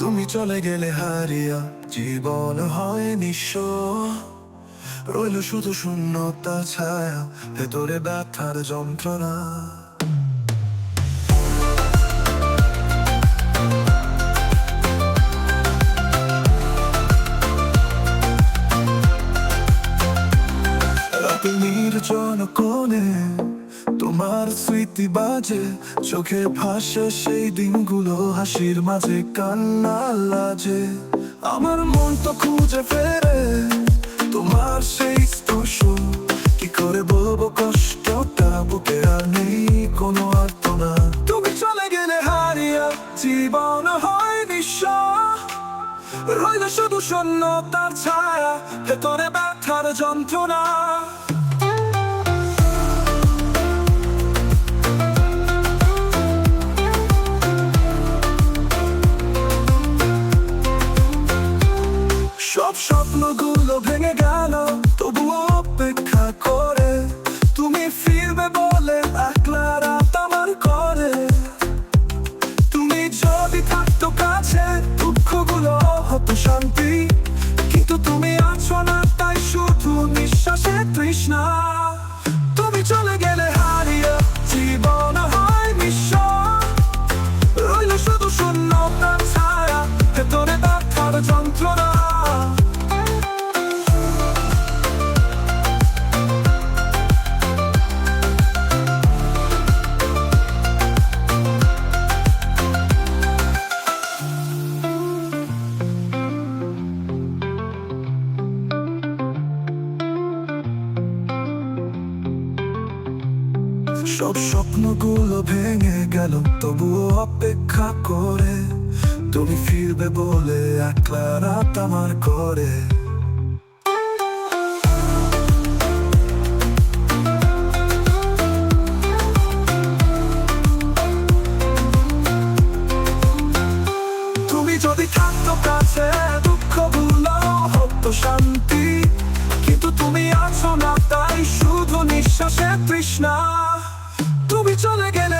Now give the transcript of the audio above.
তুমি চলে গেলে হারিয়া, জীবন হয় নিঃস্ব। রইল শুধু শূন্যতা ছায়া, ভেতরে ব্যথার যন্ত্রণা। নির্জন কোণে তোমার স্মৃতি বাজে, চোখে ভাসে সেই দিনগুলো, হাসির মাঝে কান্না লাজে। আমার মন তো খুঁজে ফেরে, তোমার সেই স্পর্শ। কি করে বলব কষ্টটা, বুকে আর নেই কোনো আর্তনা। তুমি চলে গেলে হারিয়া, জীবন হয় নিঃস্ব। রইল শুধু শূন্য তার ছায়া, ভেতরে ব্যথার যন্ত্রণা। স্বপ্নগুলো ভেঙে গেল তবুও অপেক্ষা করে। তুমি ফিরবে বলে একলা রাত আমার করে। তুমি যদি থাকতো কাছে হতো শান্তি। কিন্তু তুমি আছো না, তাই শুধু নিঃশ্বাসে তৃষ্ণা। তুমি চলে গেলে হারিয়ে জীবন হয় নিঃস্ব রইল শুধু শূন্যতার ছায়া, ভেতরে ব্যথার যন্ত্রণা। সব স্বপ্নগুলো ভেঙে গেল, তবুও অপেক্ষা করে। তুমি ফিরবে বলে একলা রাত আমার করে তুমি যদি থাকতো কাছে দুঃখগুলো হতো শান্তি। কিন্তু তুমি আছো না, তাই শুধু নিঃশ্বাসে তৃষ্ণা। তুমি চলে গেলে হারিয়ে জীবন